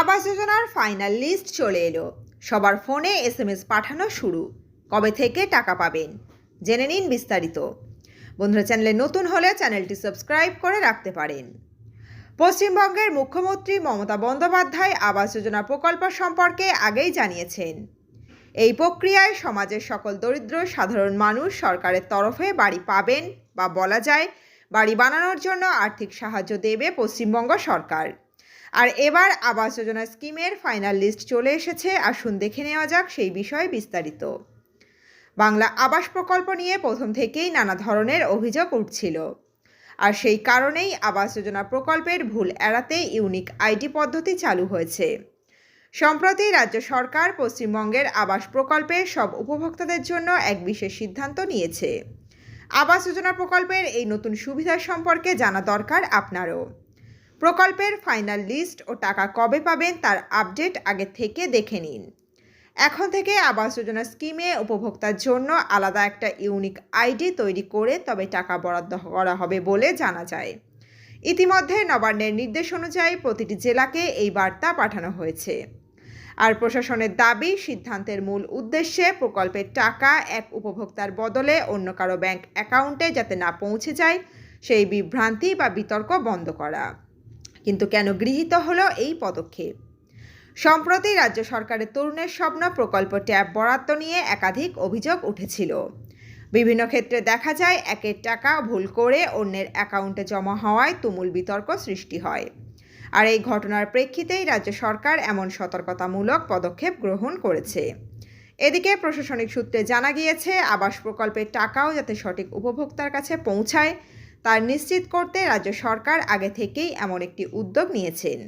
আবাস যোজনার final list চলে এলো। সবার ফোনে এস এম এস পাঠানো শুরু। কবে থেকে টাকা পাবেন? জেনে নিন বিস্তারিত। বন্ধুরা, চ্যানেলে নতুন হলে চ্যানেলটি সাবস্ক্রাইব করে রাখতে পারেন। পশ্চিমবঙ্গের মুখ্যমন্ত্রী মমতা বন্দ্যোপাধ্যায় আবাস যোজনা প্রকল্প সম্পর্কে আগেই জানিয়েছেন। এই প্রক্রিয়ায় সমাজের সকল দরিদ্র, সাধারণ মানুষ সরকারের তরফে বাড়ি পাবেন বা বলা যায় বাড়ি বানানোর জন্য আর্থিক সাহায্য দেবে পশ্চিমবঙ্গ সরকার। আর এবার আবাস যোজনা স্কিমের ফাইনাল লিস্ট চলে এসেছে। আসুন দেখে নেওয়া যাক সেই বিষয়ে বিস্তারিত। বাংলা আবাস প্রকল্প নিয়ে প্রথম থেকেই নানা ধরনের অভিযোগ উঠছিল। আর সেই কারণেই আবাস যোজনা প্রকল্পের ভুল এড়াতে ইউনিক আইডি পদ্ধতি চালু হয়েছে। সম্প্রতি রাজ্য সরকার পশ্চিমবঙ্গের আবাস প্রকল্পের সব উপভোক্তাদের জন্য এক বিশেষ সিদ্ধান্ত নিয়েছে। আবাস যোজনা প্রকল্পের এই নতুন সুবিধা সম্পর্কে জানা দরকার আপনারও। প্রকল্পের ফাইনাল লিস্ট ও টাকা কবে পাবেন তার আপডেট আগে থেকে দেখে নিন। এখন থেকে আবাস যোজনা স্কিমে উপভোক্তার জন্য আলাদা একটা ইউনিক আইডি তৈরি করে তবে টাকা বরাদ্দ করা হবে বলে জানা যায়। ইতিমধ্যে নবান্নের নির্দেশ অনুযায়ী প্রতিটি জেলাকে এই বার্তা পাঠানো হয়েছে। আর প্রশাসনের দাবি, সিদ্ধান্তের মূল উদ্দেশ্যে প্রকল্পের টাকা এক উপভোক্তার বদলে অন্য কারও ব্যাংক অ্যাকাউন্টে যাতে না পৌঁছে যায়, সেই বিভ্রান্তি বা বিতর্ক বন্ধ করা। কিন্তু কেন গৃহীত হলো এই পদক্ষেপ? সম্প্রতি রাজ্য সরকারের তরুণের স্বপ্ন প্রকল্প ট্যাব বরাদ্দ নিয়ে একাধিক অভিযোগ উঠেছিল। বিভিন্ন ক্ষেত্রে দেখা যায় একের টাকা ভুল করে অন্যের অ্যাকাউন্টে জমা হওয়ায় তুমুল বিতর্ক সৃষ্টি হয়। আর এই ঘটনার প্রেক্ষিতেই রাজ্য সরকার এমন সতর্কতামূলক পদক্ষেপ গ্রহণ করেছে। এদিকে প্রশাসনিক সূত্রে জানা গিয়েছে, আবাস প্রকল্পের টাকাও যাতে সঠিক উপভোক্তার কাছে পৌঁছায় তার নিশ্চিত করতে রাজ্য সরকার আগে থেকেই এমন একটি উদ্যোগ নিয়েছেন।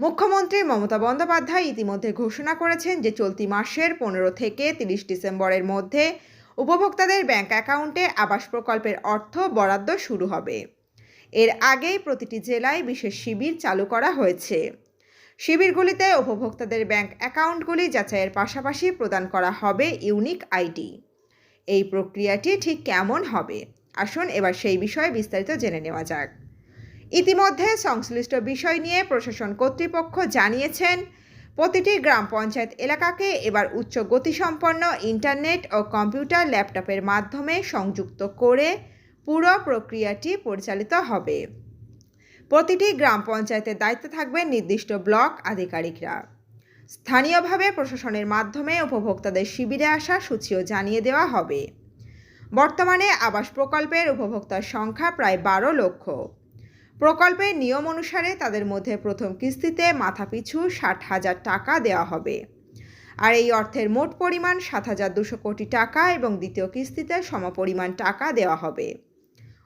মুখ্যমন্ত্রী মমতা বন্দ্যোপাধ্যায় ইতিমধ্যে ঘোষণা করেছেন যে চলতি মাসের পনেরো থেকে তিরিশ ডিসেম্বরের মধ্যে উপভোক্তাদের ব্যাংক অ্যাকাউন্টে আবাস প্রকল্পের অর্থ বরাদ্দ শুরু হবে। এর আগেই প্রতিটি জেলায় বিশেষ শিবির চালু করা হয়েছে। শিবিরগুলিতে উপভোক্তাদের ব্যাংক অ্যাকাউন্টগুলি যাচাইয়ের পাশাপাশি প্রদান করা হবে ইউনিক আইডি। এই প্রক্রিয়াটি ঠিক কেমন হবে? আসুন এবার সেই বিষয়ে বিস্তারিত জেনে নেওয়া যাক। ইতিমধ্যে সংশ্লিষ্ট বিষয় নিয়ে প্রশাসন কর্তৃপক্ষ জানিয়েছেন, প্রতিটি গ্রাম পঞ্চায়েত এলাকাকে এবার উচ্চ গতিসম্পন্ন ইন্টারনেট ও কম্পিউটার ল্যাপটপের মাধ্যমে সংযুক্ত করে পুরো প্রক্রিয়াটি পরিচালিত হবে। প্রতিটি গ্রাম পঞ্চায়েতের দায়িত্বে থাকবেন নির্দিষ্ট ব্লক আধিকারিকরা। স্থানীয়ভাবে প্রশাসনের মাধ্যমে উপভোক্তাদের শিবিরে আসা সূচিও জানিয়ে দেওয়া হবে। বর্তমানে আবাস প্রকল্পের উপভোক্তার সংখ্যা প্রায় বারো লক্ষ। প্রকল্পের নিয়ম অনুসারে তাদের মধ্যে প্রথম কিস্তিতে মাথাপিছু ষাট হাজার টাকা দেওয়া হবে। আর এই অর্থের মোট পরিমাণ সাত হাজার দুশো কোটি টাকা এবং দ্বিতীয় কিস্তিতে সমপরিমাণ টাকা দেওয়া হবে।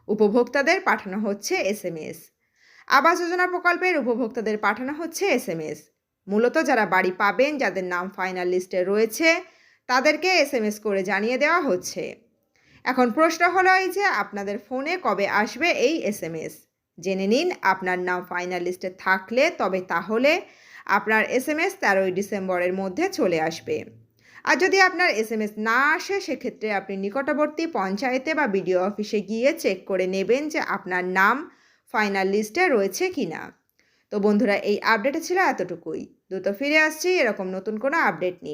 উপভোক্তাদের পাঠানো হচ্ছে S M S. Awas Yojana প্রকল্পের উপভোক্তাদের পাঠানো হচ্ছে এস এম এস। মূলত যারা বাড়ি পাবেন, যাদের নাম ফাইনাল লিস্টে রয়েছে, তাদেরকে এস এম এস করে জানিয়ে দেওয়া হচ্ছে। এখন প্রশ্ন হলো এই যে আপনাদের ফোনে কবে আসবে এই এস এম এস জেনে নিন আপনার নাম ফাইনাল লিস্টে থাকলে তবে তাহলে আপনার এস এম এস তেরোই ডিসেম্বরের মধ্যে চলে আসবে। আর যদি আপনার এস এম এস না আসে, সেক্ষেত্রে আপনি নিকটবর্তী পঞ্চায়েতে বা বিডিও অফিসে গিয়ে চেক করে নেবেন যে আপনার নাম ফাইনাল লিস্টে রয়েছে কি না তো বন্ধুরা, এই আপডেটে ছিল এতটুকুই। দ্রুত ফিরে আসছি, এরকম নতুন কোনো আপডেট নিয়ে।